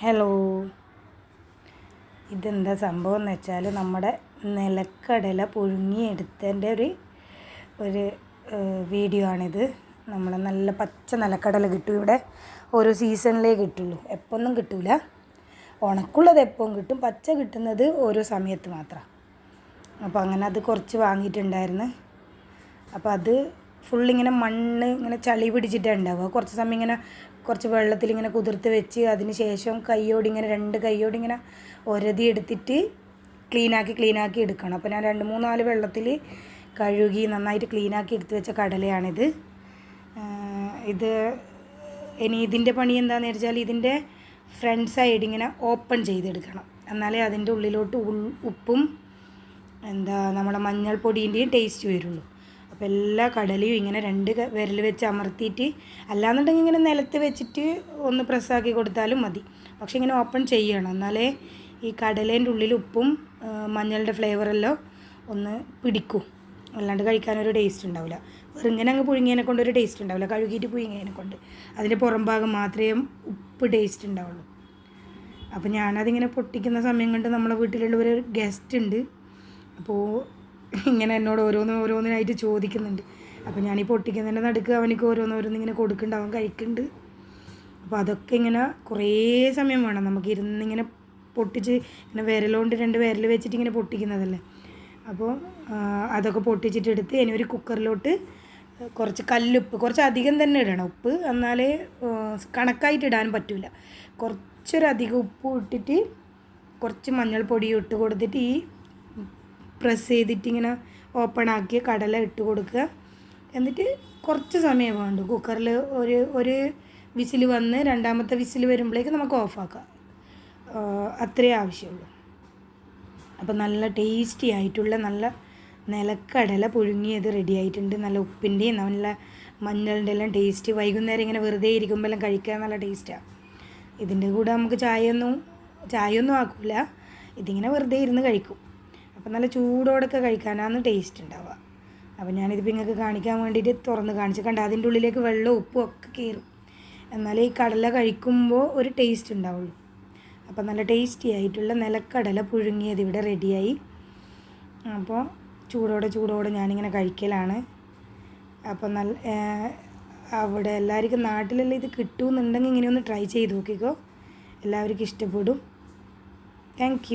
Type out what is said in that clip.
Hello ഇതെന്താ സംഭവം എന്ന് വെച്ചാൽ നമ്മുടെ നിലക്കടല പുഴുങ്ങിയെടുത്തതിന്റെ ഒരു ഒരു വീഡിയോ ആണിത് നമ്മൾ നല്ല പച്ച നിലക്കടല കിട്ടും. ഇവിടെ ഓരോ സീസണിലേ കിട്ടുള്ളൂ. എപ്പൊന്നും കിട്ടില്ല ഉണക്കുള്ളത് എപ്പോഴും കിട്ടും. പച്ച കിട്ടുന്നത് ഓരോ സമയത്ത് മാത്രം. അപ്പോൾ അങ്ങനെ അത് കുറച്ച് വാങ്ങിയിട്ടുണ്ടായിരുന്നു. അപ്പോൾ അത് ഫുള്ളിങ്ങനെ മണ്ണ് ഇങ്ങനെ ചളി പിടിച്ചിട്ടാണ് ഉണ്ടാവുക കുറച്ച് സമയം ഇങ്ങനെ കുറച്ച് വെള്ളത്തിൽ ഇങ്ങനെ കുതിർത്ത് വെച്ച് അതിന് ശേഷം കൈയോട് ഇങ്ങനെ രണ്ട് കൈയോട് ഇങ്ങനെ ഒരതി എടുത്തിട്ട് ക്ലീനാക്കി ക്ലീനാക്കി എടുക്കണം. അപ്പോൾ ഞാൻ രണ്ട് മൂന്ന് നാല് വെള്ളത്തിൽ കഴുകി നന്നായിട്ട് ക്ലീനാക്കി എടുത്ത് വെച്ച കടലയാണിത്. ഇത് ഇനി ഇതിന്റെ പണി എന്താണെന്ന് വെച്ചാൽ ഇതിന്റെ ഫ്രണ്ട് സൈഡ് ഇങ്ങനെ ഓപ്പൺ ചെയ്തെടുക്കണം. എന്നാലേ അതിന്റെ ഉള്ളിലോട്ട് ഉപ്പും എന്താ നമ്മുടെ മഞ്ഞൾപ്പൊടീന്റെയും ടേസ്റ്റ് വരുള്ളൂ. അപ്പോൾ എല്ലാ കടലയും ഇങ്ങനെ രണ്ട് വിരൽ വെച്ച് അമർത്തിയിട്ട് അല്ലാന്നുണ്ടെങ്കിൽ ഇങ്ങനെ നിലത്ത് വെച്ചിട്ട് ഒന്ന് പ്രസ്സാക്കി കൊടുത്താലും മതി. പക്ഷെ ഇങ്ങനെ ഓപ്പൺ ചെയ്യണം. എന്നാലേ ഈ കടലേന്റെ ഉള്ളിൽ ഉപ്പും മഞ്ഞളുടെ ഫ്ലേവറെല്ലാം ഒന്ന് പിടിക്കും. അല്ലാണ്ട് കഴിക്കാനൊരു ടേസ്റ്റ് ഉണ്ടാവില്ല. വെറുങ്ങനെ അങ്ങ് പുഴുങ്ങിയതിനെ കൊണ്ട് ഒരു ടേസ്റ്റ് ഉണ്ടാവില്ല. കഴുകിയിട്ട് പുഴുങ്ങിയതിനെ കൊണ്ട്. അതിന്റെ പുറം ഭാഗം മാത്രമേ ഉപ്പ് ടേസ്റ്റ് ഉണ്ടാവുള്ളൂ. അപ്പോൾ ഞാനതിങ്ങനെ പൊട്ടിക്കുന്ന സമയം കൊണ്ട് നമ്മളെ വീട്ടിലുള്ള ഒരു ഗസ്റ്റ് ഉണ്ട്. അപ്പോൾ ഇങ്ങനെ എന്നോട് ഓരോന്ന് ഓരോന്നിനായിട്ട് ചോദിക്കുന്നുണ്ട്. അപ്പോൾ ഈ പൊട്ടിക്കുന്നതിന്റെ നടുക്ക് അവനിക്ക് ഓരോന്നും ഇങ്ങനെ കൊടുക്കുന്നുണ്ട്. അവൻ കഴിക്കുന്നുണ്ട്. അപ്പോൾ അതൊക്കെ ഇങ്ങനെ കുറേ സമയം വേണം. നമുക്ക് ഇരുന്നിങ്ങനെ പൊട്ടിച്ച് ഇങ്ങനെ വിരലുകൊണ്ട് രണ്ട് വിരൽ വെച്ചിട്ട് ഇങ്ങനെ പൊട്ടിക്കുന്നതല്ലേ? അപ്പോൾ അതൊക്കെ പൊട്ടിച്ചിട്ടെടുത്ത് ഇനി ഒരു കുക്കറിലോട്ട് കുറച്ച് കല്ലുപ്പ് കുറച്ച് അധികം തന്നെ ഇടണം. ഉപ്പ് എന്നാലേ കണക്കായിട്ട് ഇടാൻ പറ്റില്ല കുറച്ചൊരധികം ഉപ്പ് ഇട്ടിട്ട് കുറച്ച് മഞ്ഞൾപ്പൊടി ഇട്ട് കൊടുത്തിട്ട് ഈ പ്രസ് ചെയ്തിട്ട് ഇങ്ങനെ ഓപ്പൺ ആക്കി കടല ഇട്ട് കൊടുക്കുക. എന്നിട്ട് കുറച്ച് സമയം വേണ്ടു. കുക്കറിൽ ഒരു ഒരു വിസിൽ വന്ന് രണ്ടാമത്തെ വിസിൽ വരുമ്പോഴേക്ക് നമുക്ക് ഓഫാക്കാം അത്രേ ആവശ്യമുള്ളൂ. അപ്പോൾ നല്ല ടേസ്റ്റി ആയിട്ടുള്ള നല്ല നിലക്കടല പുഴുങ്ങിയത് റെഡി ആയിട്ടുണ്ട്. നല്ല ഉപ്പിന്റെയും നല്ല മഞ്ഞളിന്റെ എല്ലാം ടേസ്റ്റ് വൈകുന്നേരം ഇങ്ങനെ വെറുതെ ഇരിക്കുമ്പോൾ എല്ലാം കഴിക്കാൻ നല്ല ടേസ്റ്റാണ് ഇതിന്റെ കൂടെ നമുക്ക് ചായയൊന്നും ചായയൊന്നും ആക്കില്ല ഇതിങ്ങനെ വെറുതെ ഇരുന്ന് കഴിക്കും. അപ്പോൾ നല്ല ചൂടോടൊക്കെ കഴിക്കാനാണ് ടേസ്റ്റ് ഉണ്ടാവുക. അപ്പോൾ ഞാനിതിപ്പോൾ നിങ്ങൾക്ക് കാണിക്കാൻ വേണ്ടിയിട്ട് തുറന്ന് കാണിച്ചു കണ്ട? അതിന്റെ ഉള്ളിലേക്ക് വെള്ളവും ഉപ്പും ഒക്കെ കയറും. എന്നാലേ ഈ കടല കഴിക്കുമ്പോൾ ഒരു ടേസ്റ്റ് ഉണ്ടാവുള്ളൂ. അപ്പോൾ നല്ല ടേസ്റ്റി ആയിട്ടുള്ള നിലക്കടല പുഴുങ്ങിയത് ഇവിടെ റെഡിയായി അപ്പോൾ ചൂടോടെ ചൂടോടെ ഞാനിങ്ങനെ കഴിക്കലാണ്. അപ്പോൾ നല്ല അവിടെ എല്ലാവർക്കും നാട്ടിലെല്ലാം ഇത് കിട്ടുമെന്നുണ്ടെങ്കിൽ ഇങ്ങനെ ഒന്ന് ട്രൈ ചെയ്ത് നോക്കിക്കോ. എല്ലാവർക്കും ഇഷ്ടപ്പെടും. താങ്ക്